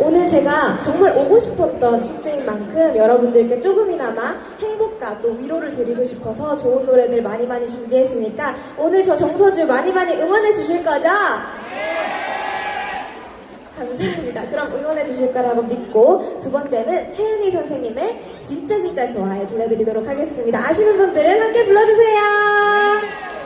오늘 제가 정말 오고 싶었던 축제인 만큼 여러분들께 조금이나마 행복과 또 위로를 드리고 싶어서 좋은 노래들 많이 많이 준비했으니까 오늘 저 정서주 많이 많이 응원해 주실 거죠? 감사합니다. 그럼 응원해 주실 거라고 믿고 두 번째는 혜은이 선생님의 진짜 진짜 좋아해 들려드리도록 하겠습니다. 아시는 분들은 함께 불러주세요.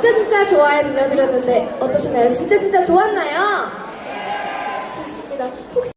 진짜 진짜 좋아해 들려드렸는데 어떠셨나요? 진짜 진짜 좋았나요? 좋습니다. 혹시